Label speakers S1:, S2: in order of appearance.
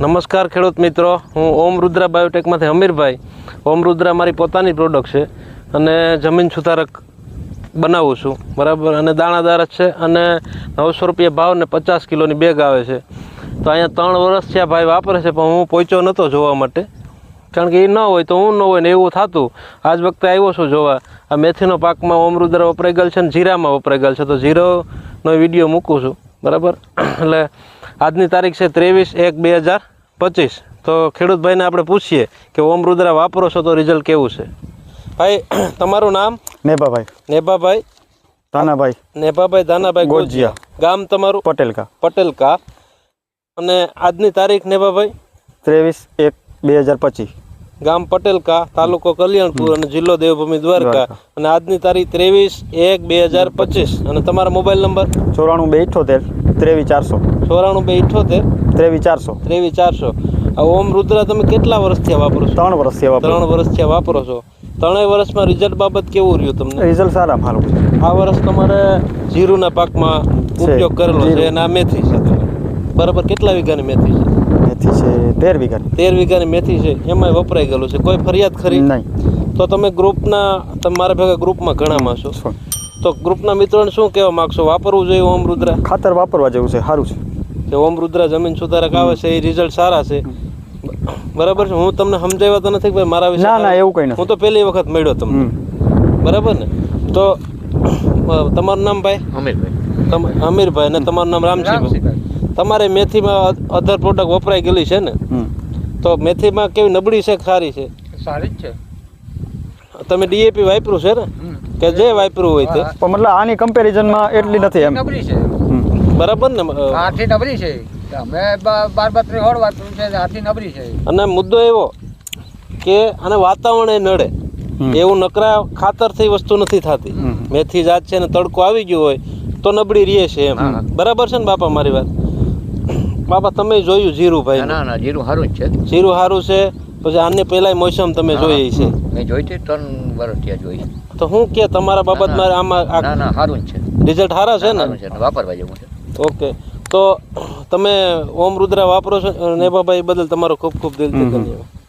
S1: નમસ્કાર ખેડૂત મિત્રો, હું ઓમ રુદ્રા બાયોટેકમાંથી અમીરભાઈ. ઓમ રુદ્રા મારી પોતાની પ્રોડક્ટ છે અને જમીન સુધારક બનાવું છું. બરાબર? અને દાણાદાર જ છે અને નવસો રૂપિયા ભાવ ને પચાસ કિલોની બેગ આવે છે. તો અહીંયા ત્રણ વર્ષથી આ ભાઈ વાપરે છે, પણ હું પહોંચ્યો નહોતો જોવા માટે. કારણ કે એ ન હોય તો હું ન હોય ને એવું થતું. આજ વખતે આવ્યો છું જોવા. આ મેથીનો પાકમાં ઓમ રુદ્ર વપરાઈ ગયેલ છે ને જીરામાં વપરાઈ ગયેલ છે. તો જીરોનો વીડિયો મૂકું છું. બરાબર? એટલે આજની તારીખ છે ત્રેવીસ એક બે હજાર પચીસ. તો ખેડૂતભાઈને આપણે પૂછીએ કે ઓમ રુદ્રા વાપરો છો તો રિઝલ્ટ કેવું છે? ભાઈ તમારું નામ?
S2: નેભાભાઈ.
S1: નેભાભાઈ?
S2: તાનાભાઈ
S1: નેભાભાઈ દાનાભાઈ
S2: ગોજિયા.
S1: ગોજિયા. ગામ તમારું? પટેલકા. પટેલકા. અને આજની તારીખ નેભાભાઈ?
S2: ત્રેવીસ એક બે હજાર પચીસ.
S1: ગામ પટેલ કા તાલુકો કલ્યાણપુર અને જિલ્લો દેવભૂમિ દ્વારકા. અને આજની તારીખ ત્રેવીસ એક બે હજાર પચીસ. અને તમારા મોબાઈલ નંબર?
S2: ચોરાણું બે ઇઠોતેર ત્રેવીસ ચારસો.
S1: ચોરાણું બે ઇઠોતેર?
S2: ત્રેવીસ ચારસો.
S1: ત્રેવીસ ચારસો. આ ઓમ રુદ્રા તમે કેટલા વર્ષથી વાપરો છો?
S2: ત્રણ વર્ષથી
S1: ત્રણ વર્ષથી વાપરો છો. ત્રણેય વર્ષમાં રિઝલ્ટ બાબત કેવું રહ્યું તમને?
S2: રિઝલ્ટ સારા મારું
S1: આ વર્ષ તમારે જીરુના પાકમાં ઉપયોગ કરેલો છે. અને આ મેથી છે. બરાબર કેટલા વીઘાની મેથી છે?
S2: મેથી છે તેર વીઘાની
S1: તેર વીઘાની મેથી છે એમાંય વપરાઈ ગયેલું છે. કોઈ ફરિયાદ ખરી?
S2: નહીં.
S1: તો તમે ગ્રુપના તમે મારા ભેગા ગ્રુપમાં ઘણામાં છો. તો ગ્રુપના મિત્રોને શું કહેવા માગશો? વાપરવું જોઈએ ઓમ રુદ્રા?
S2: ખાતર વાપરવા જેવું છે સારું છે.
S1: કે ઓમ રુદ્રા જમીન સુધારક આવે છે એ રિઝલ્ટ સારા છે. બરાબર છે? હું તમને સમજાવ્યા તો નથી કે ભાઈ મારા વિશે
S2: ના ના એવું કંઈ નથી.
S1: હું તો પહેલી વખત મળ્યો તમને. બરાબર ને? તો તમારું નામ ભાઈ?
S3: અમીરભાઈ.
S1: તમ અમીરભાઈ ને તમારું નામ રામસિંહભાઈ તમારે મેથીમાં અધર પ્રોડક્ટ વપરાઈ ગયેલી છે ને? તો મેથીમાં કેવી નબળી છે સારી છે?
S3: સારી જ છે.
S1: તમે ડીએપી વાપર્યું છે ને? કે જે વાપર્યું હોય તે?
S2: પણ મતલબ આની કમ્પેરિઝનમાં એટલી નથી એમ.
S3: નબળી છે.
S1: બરાબર ને?
S3: આથી નબળી છે. અમે બાર બાર ત્રણ હોળ વાપર્યું છે આથી નબળી છે.
S1: અને મુદ્દો એવો કે આને વાતાવરણ એ નડે. એવું નકરા ખાતરથી વસ્તુ નથી થતી. મેથી જાત છે ને તડકો આવી ગયો હોય તો નબળી રહે છે એમ. બરાબર છે ને બાપા મારી વાત? બાપા તમે જોયું જીરું ભાઈ
S3: ના ના જીરું સારું જ છે.
S1: જીરું સારું છે પછી આને પહેલા મોસમ તમે જોઈ છે.
S3: મેં જોઈ છે ત્રણ વર્ષ ત્યાં જોઈ.
S1: તો હું કે તમારા બાબત મારે આમાં
S3: ના ના સારું છે.
S1: રિઝલ્ટ સારા છે ને
S3: વાપરવા જેવું છે.
S1: ઓકે. તો તમે ઓમ રુદ્રા વાપરો છો નેભાભાઈ બદલ તમારો ખૂબ ખૂબ દિલથી. ધન્યવાદ.